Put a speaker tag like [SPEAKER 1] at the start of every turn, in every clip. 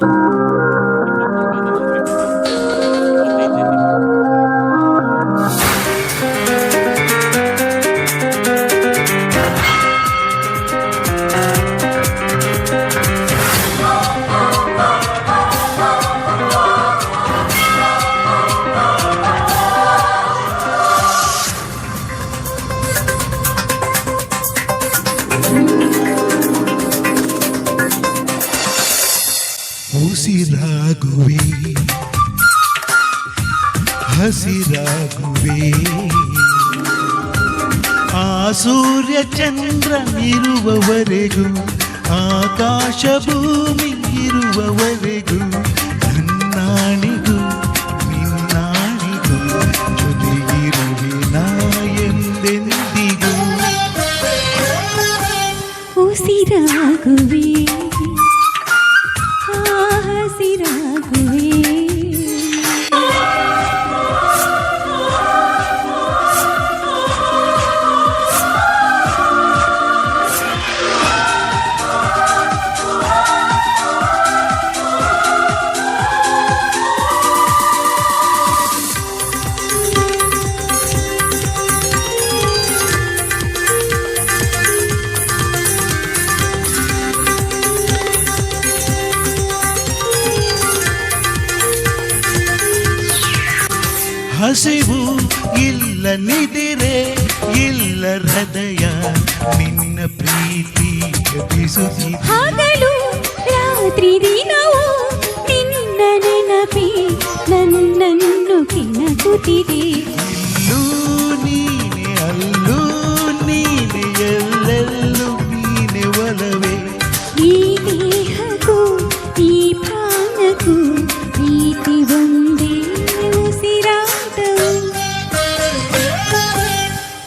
[SPEAKER 1] What? ಉಸಿರಾಗುವೆ ಹಸಿರಾಗುವೆ ಆ ಸೂರ್ಯ ಚಂದ್ರನಿರುವವರೆಗೂ ಆಕಾಶ ಭೂಮಿ ಇರುವವರೆಗೂ ನನ್ನಾಣಿಗೂ ನಿನ್ನಾಣಿಗೂ ಜೊತೆಗಿರುವೆ ನಾ ಎಂದೆಂದಿಗೂ
[SPEAKER 2] ಉಸಿರಾಗುವೆ
[SPEAKER 1] ಹಸಿವು ಇಲ್ಲ ನಿದಿರೆ ಇಲ್ಲ ಹೃದಯ ನಿನ್ನ ಪ್ರೀತಿ ಜಪಿಸುತ್ತಿದೆ
[SPEAKER 2] ಹಗಲು ರಾತ್ರಿ ದಿನವೂ ನಿನ್ನ ನೆನಪಿ ನನ್ನನ್ನು ಕೆಣಕುತ್ತಿದೆ
[SPEAKER 1] ಇಲ್ಲೂ ನೀನೆ ಅಲ್ಲೂ ನೀನೆ ಎಲ್ಲೆಲ್ಲೂ ನೀನೆ ಒಲವೇ
[SPEAKER 2] ಈ ದೇಹಕ್ಕೂ ಈ ಪ್ರಾಣಕ್ಕೂ ಪ್ರೀತಿ ಒಂದೇ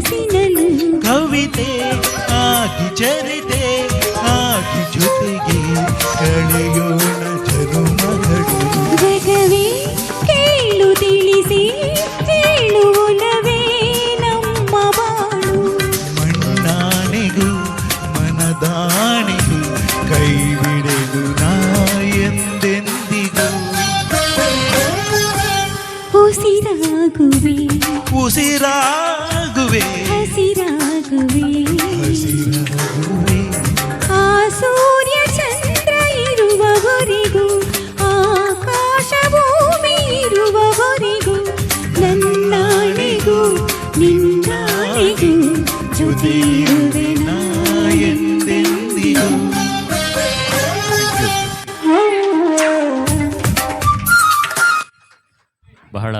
[SPEAKER 2] ಕನಸಿನಲು
[SPEAKER 1] ಕವಿತೆ ಆಗಿ ಚರಿತೆ ಆಗಿ ಜೊತೆಗೆ ಹಸಿರಾಗುವೆ.
[SPEAKER 2] ಉಸಿರಾಗುವೆ. ಹಸಿರಾಗುವೆ. ಹಸಿರಾಗುವೆ. ಆ ಸೂರ್ಯ ಚಂದ್ರ
[SPEAKER 1] ಇರುವವರಿಗೂ ಆಕಾಶ ಭೂಮಿ ಇರುವವರೆಗೂ ನನ್ನಾಳೆಗೂ ನಿನ್ನಾಳೆಗೂ
[SPEAKER 2] ಜೊತೆ
[SPEAKER 1] ಇರುವೆ
[SPEAKER 2] ಎಂದೆಂದಿಗೂ
[SPEAKER 1] ಬಹಳ